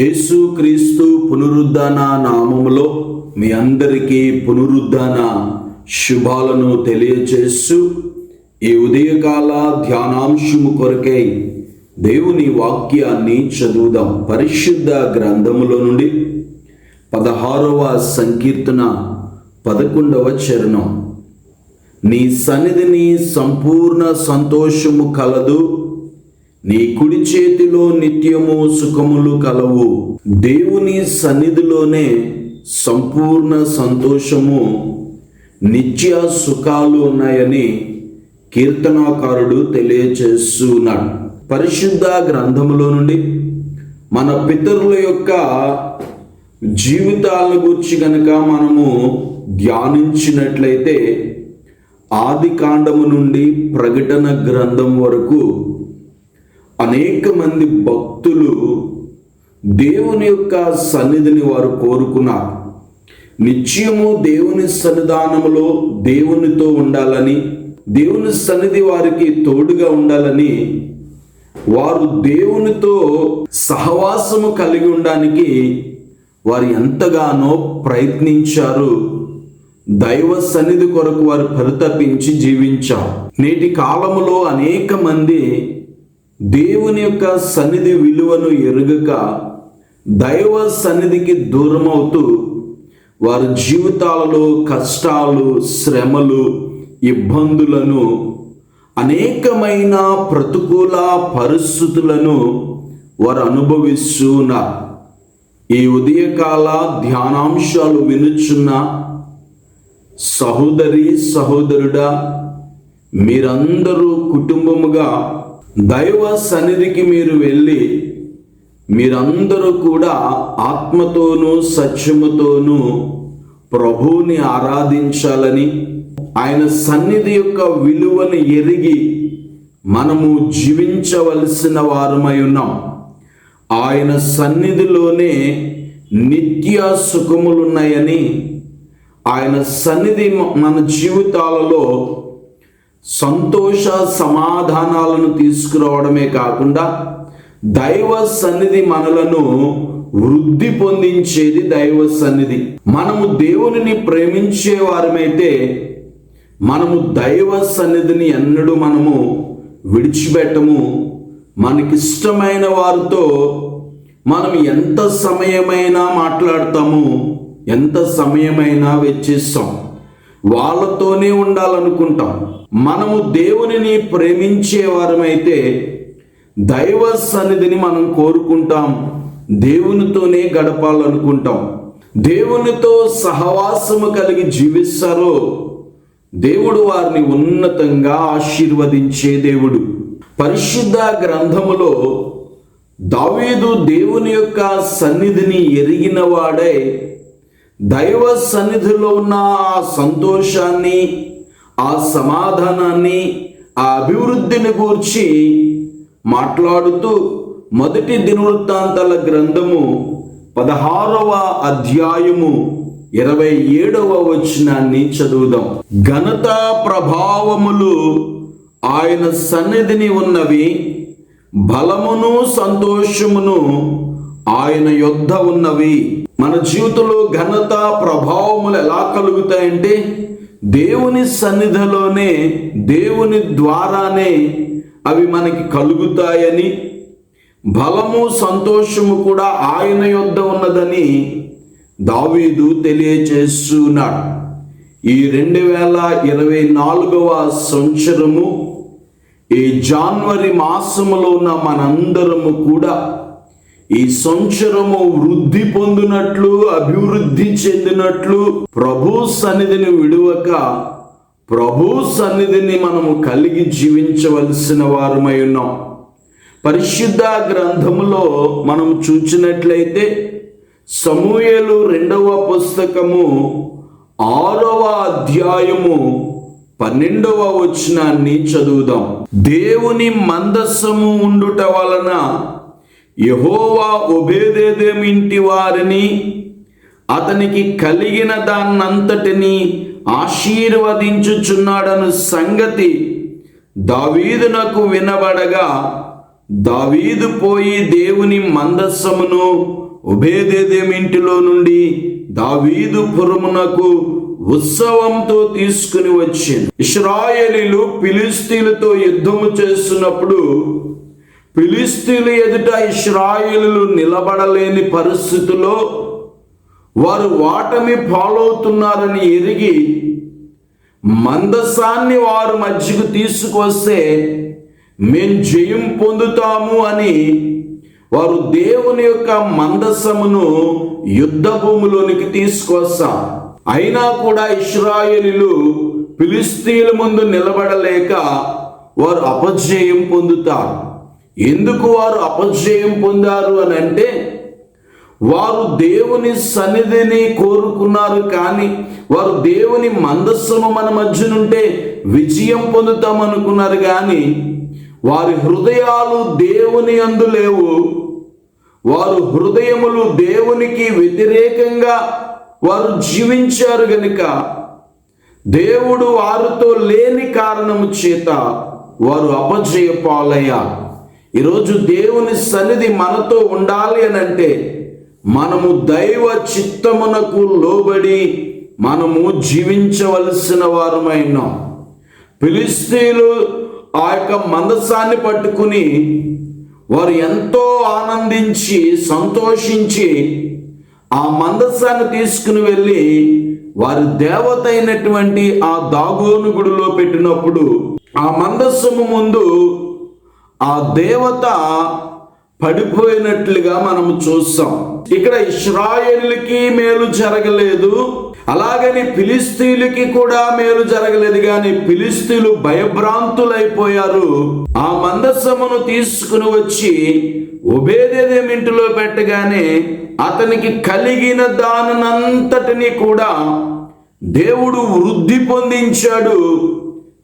యేసు క్రీస్తు పునరుద్ధాన నామములో మీ అందరికీ పునరుద్ధాన శుభాలను తెలియచేస్తూ ఈ ఉదయకాల ధ్యానాంశము కొరకై దేవుని వాక్యాన్ని చదువుదాం. పరిశుద్ధ గ్రంథములో నుండి పదహారవ సంకీర్తన పదకొండవ చరణం. నీ సన్నిధిని సంపూర్ణ సంతోషము కలదు. నీ కుడి చేతిలో నిత్యము సుఖములు కలవు. దేవుని సన్నిధిలోనే సంపూర్ణ సంతోషము నిత్య సుఖాలు ఉన్నాయని కీర్తనాకారుడు తెలియచేస్తున్నాడు. పరిశుద్ధ గ్రంథములో నుండి మన పితరుల యొక్క జీవితాలను గురించి గనక మనము ధ్యానించినట్లయితే ఆది కాండము నుండి ప్రకటన గ్రంథం వరకు అనేక మంది భక్తులు దేవుని యొక్క సన్నిధిని వారు కోరుకున్నారు. నిత్యము దేవుని సన్నిధానములో దేవునితో ఉండాలని దేవుని సన్నిధి వారికి తోడుగా ఉండాలని వారు దేవునితో సహవాసము కలిగి ఉండడానికి వారు ఎంతగానో ప్రయత్నించారు. దైవ సన్నిధి కొరకు వారు పరితపించి జీవించారు. నేటి కాలంలో అనేక మంది దేవుని యొక్క సన్నిధి విలువను ఎరుగక దైవ సన్నిధికి దూరం అవుతూ వారి జీవితాలలో కష్టాలు శ్రమలు ఇబ్బందులను అనేకమైన ప్రతికూల పరిస్థితులను వారు అనుభవిస్తున్న ఈ ఉదయకాల ధ్యానాంశాలు వినుచున్న సహోదరి సహోదరుడా మీరందరూ కుటుంబముగా దైవ సన్నిధికి మీరు వెళ్ళి మీరందరూ కూడా ఆత్మతోనూ సత్యముతోనూ ప్రభువుని ఆరాధించాలని ఆయన సన్నిధి యొక్క విలువను ఎరిగి మనము జీవించవలసిన వారమై ఉన్నాం. ఆయన సన్నిధిలోనే నిత్య సుఖములున్నాయని ఆయన సన్నిధి మన జీవితాలలో సంతోష సమాధానాలను తీసుకురావడమే కాకుండా దైవ సన్నిధి మనలను వృద్ధి పొందించేది దైవ సన్నిధి. మనము దేవునిని ప్రేమించే వారమైతే మనము దైవ సన్నిధిని ఎన్నడూ మనము విడిచిపెట్టము. మనకిష్టమైన వారితో మనం ఎంత సమయమైనా మాట్లాడతాము ఎంత సమయమైనా వెచ్చిస్తాం. వాళ్ళతోనే ఉండాలనుకుంటాం. మనము దేవునిని ప్రేమించే వారమైతే దైవ సన్నిధిని మనం కోరుకుంటాం. దేవునితోనే గడపాలనుకుంటాం. దేవునితో సహవాసము కలిగి జీవిస్తారో దేవుడు వారిని ఉన్నతంగా ఆశీర్వదించే దేవుడు. పరిశుద్ధ గ్రంథములో దావీదు దేవుని యొక్క సన్నిధిని ఎరిగిన వాడై దైవ సన్నిధిలో ఉన్న ఆ సంతోషాన్ని ఆ సమాధానాన్ని ఆ అభివృద్ధిని గూర్చి మాట్లాడుతూ మొదటి దినవృత్తాంతాల గ్రంథము పదహారవ అధ్యాయము ఇరవై ఏడవ వచనాన్ని చదువుదాం. ఘనత ప్రభావములు ఆయన సన్నిధిని ఉన్నవి బలమును సంతోషమును ఆయన యొద్ధ ఉన్నవి. మన జీవితంలో ఘనత ప్రభావములు ఎలా కలుగుతాయంటే దేవుని సన్నిధిలోనే దేవుని ద్వారానే అవి మనకి కలుగుతాయని బలము సంతోషము కూడా ఆయన యొద్ద ఉన్నదని దావీదు తెలియచేస్తున్నాడు. ఈ రెండు వేల ఇరవై నాలుగవ సంవత్సరము ఈ జాన్వరి మాసములో ఉన్న మనందరము కూడా ఈ సంవత్సరము వృద్ధి పొందినట్లు అభివృద్ధి చెందినట్లు ప్రభు సన్నిధిని విడువక ప్రభు సన్నిధిని మనము కలిగి జీవించవలసిన వారమై ఉన్నాం. పరిశుద్ధ గ్రంథములో మనం చూచినట్లయితే సమూయలు రెండవ పుస్తకము ఆరవ అధ్యాయము పన్నెండవ వచనాన్ని చదువుదాం. దేవుని మందస్సము ఉండుట వలన యహోవా ఒబేదేదేం ఇంటి వారిని అతనికి కలిగిన దాన్నంతటిని ఆశీర్వదించుచున్నాడను సంగతి దావీదునకు వినబడగా దావీదు పోయి దేవుని మందస్సమును ఉభేదేదేమింటిలో నుండి దావీదు పురమునకు ఉత్సవంతో తీసుకుని వచ్చింది. ఇస్రాయేలీలు ఫిలిస్తీన్లతో యుద్ధము చేస్తున్నప్పుడు ఫిలిస్తీన్లు ఎదుట ఇస్రాయిలు నిలబడలేని పరిస్థితిలో వారు వాటమి పాలవుతున్నారని ఎరిగి మందసాన్ని వారు మధ్యకు తీసుకొస్తే మేము జయం పొందుతాము అని వారు దేవుని యొక్క మందసమును యుద్ధ భూమిలోనికి తీసుకొస్తాం. అయినా కూడా ఇస్రాయేలీలు ఫిలిస్తీన్ల ముందు నిలబడలేక వారు అపజయం పొందుతారు. ఎందుకు వారు అపజయం పొందారు అని అంటే వారు దేవుని సన్నిధిని కోరుకున్నారు కానీ వారు దేవుని మందస్సును మన మధ్యనుంటే విజయం పొందుతామనుకున్నారు కానీ వారి హృదయాలు దేవుని అందు లేవు. వారు హృదయములు దేవునికి వ్యతిరేకంగా వారు జీవించారు గనుక దేవుడు వారితో లేని కారణము చేత వారు అపజయ పాలయ్యారు ఈరోజు దేవుని సన్నిధి మనతో ఉండాలి అని అంటే మనము దైవ చిత్తమునకు లోబడి మనము జీవించవలసిన వారమైనాం పిలిస్తీలు ఆ యొక్క మందసాన్ని పట్టుకుని వారు ఎంతో ఆనందించి సంతోషించి ఆ మందస్సాన్ని తీసుకుని వెళ్ళి వారి దేవత అయినటువంటి ఆ దాగోను గుడిలో పెట్టినప్పుడు ఆ మందస్సము ముందు ఆ దేవత పడిపోయినట్లుగా మనము చూస్తాం. ఇక్కడ ఇస్రాయేల్కి మేలు జరగలేదు. అలాగని ఫిలిస్తీన్లకి కూడా మేలు జరగలేదు. కానీ ఫిలిస్తీన్లు భయభ్రాంతులైపోయారు. ఆ మందస్సమును తీసుకుని వచ్చి ఉభేదేదేం ఇంటిలో పెట్టగానే అతనికి కలిగిన దానినంతటిని కూడా దేవుడు వృద్ధి పొందించాడు.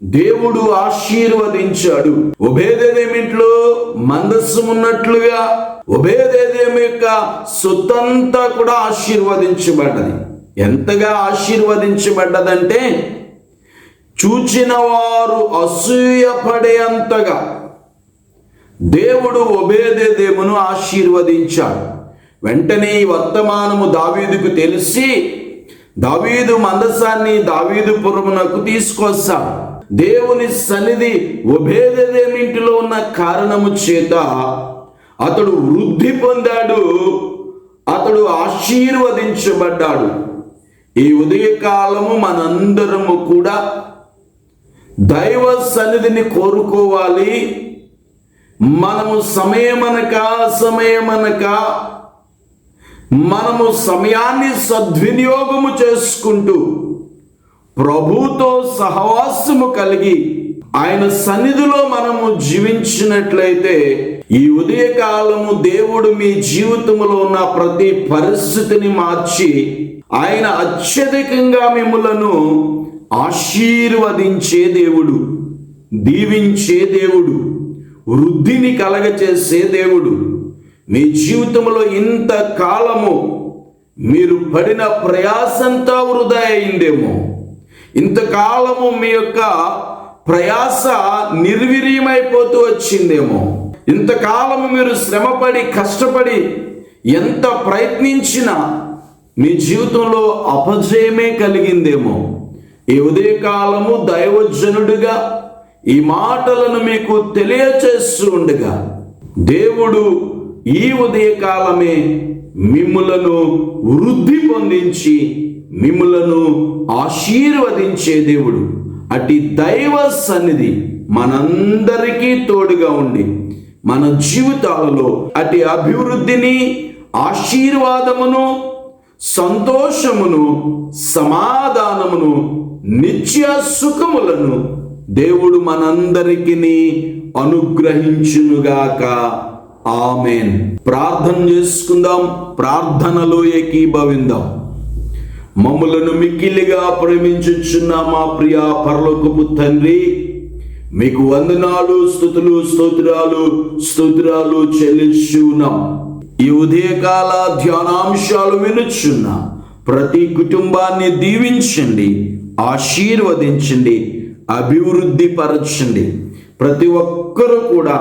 దేవుడు ఆశీర్వదించాడు. ఉభేదేదేమింట్లో మందస్సు ఉన్నట్లుగా ఉభేదేదేమి యొక్క సొత్తంతా కూడా ఆశీర్వదించబడ్డది. ఎంతగా ఆశీర్వదించబడ్డదంటే చూచిన వారు అసూయపడేంతగా దేవుడు ఒబేదేదేమును ఆశీర్వదించాడు. వెంటనే ఈ వర్తమానము దావీదుకు తెలిసి దావీదు మందసాన్ని దావీదు పురమునకు తీసుకొస్తాడు. దేవుని సన్నిధి ఉభేదేమింటిలో ఉన్న కారణము చేత అతడు వృద్ధి పొందాడు అతడు ఆశీర్వదించబడ్డాడు. ఈ ఉదయకాలము మనందరము కూడా దైవ సన్నిధిని కోరుకోవాలి. మనము సమయమనక సమయమనక మనము సమయాన్ని సద్వినియోగము చేసుకుంటూ ప్రభుతో సహవాసము కలిగి ఆయన సన్నిధిలో మనము జీవించినట్లయితే ఈ ఉదయకాలము దేవుడు మీ జీవితంలో ఉన్న ప్రతి పరిస్థితిని మార్చి ఆయన అత్యధికంగా మిమ్మలను ఆశీర్వదించే దేవుడు దీవించే దేవుడు వృద్ధిని కలగచేసే దేవుడు. మీ జీవితంలో ఇంత కాలము మీరు పడిన ప్రయాసంతా వృధా అయిందేమో. ఇంతకాలము మీ యొక్క ప్రయాస నిర్వీర్యమైపోతూ వచ్చిందేమో. ఇంతకాలము మీరు శ్రమపడి కష్టపడి ఎంత ప్రయత్నించినా మీ జీవితంలో అపజయమే కలిగిందేమో. ఈ ఉదయకాలము దైవజనుడిగా ఈ మాటలను మీకు తెలియచేస్తూ ఉండగా దేవుడు ఈ ఉదయకాలమే మిమ్ములను వృద్ధి పొందించి మిమ్ములను ఆశీర్వదించే దేవుడు. అటు దైవ సన్నిధి మనందరికీ తోడుగా ఉండి మన జీవితాలలో అటు అభివృద్ధిని ఆశీర్వాదమును సంతోషమును సమాధానమును నిత్య సుఖములను దేవుడు మనందరికీ అనుగ్రహించునుగాక. ఆమెన్. ప్రార్థన చేసుకుందాం ప్రార్థనలో ఏకీభవిందాం. మమ్మలను మిక్కిలిగా ప్రేమించుచున్న మా ప్రియ పరలోకపు తండ్రి మీకు వందనాలు స్థుతులు స్తోత్రాలు స్తోత్రాలు చెల్లించున్నాం ఈ ఉదయకాల ధ్యానాంశాలు వినుచున్న ప్రతి కుటుంబాన్ని దీవించండి ఆశీర్వదించండి అభివృద్ధి పరచండి ప్రతి ఒక్కరూ కూడా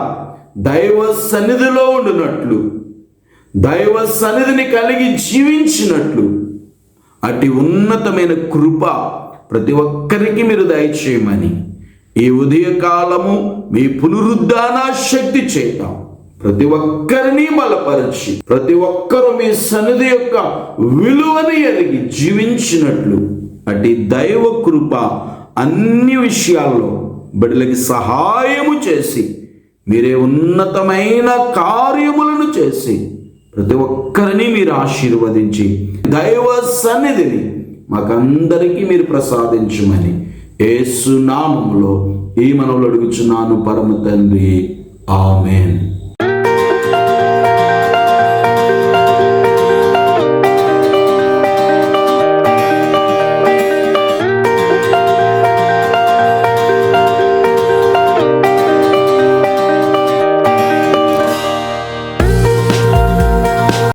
దైవ సన్నిధిలో ఉండినట్లు దైవ సన్నిధిని కలిగి జీవించినట్లు అటు ఉన్నతమైన కృప ప్రతి ఒక్కరికి మీరు దయచేయమని ఈ ఉదయకాలము మీ పునరుద్ధాన శక్తి చేద్దాం ప్రతి ఒక్కరిని బలపరిచి ప్రతి ఒక్కరూ మీ సన్నిధి యొక్క విలువని ఎదిగి జీవించినట్లు అటు దైవ కృప అన్ని విషయాల్లో బిడ్డలకి సహాయము చేసి మీరే ఉన్నతమైన కార్యములను చేసి ప్రతి ఒక్కరిని మీరు ఆశీర్వదించి దైవ సన్నిధిని మాకందరికీ మీరు ప్రసాదించమని ఏసునామంలో ఈ మనవులు అడుగుచున్నాను పరమ తండ్రి. ఆమెన్.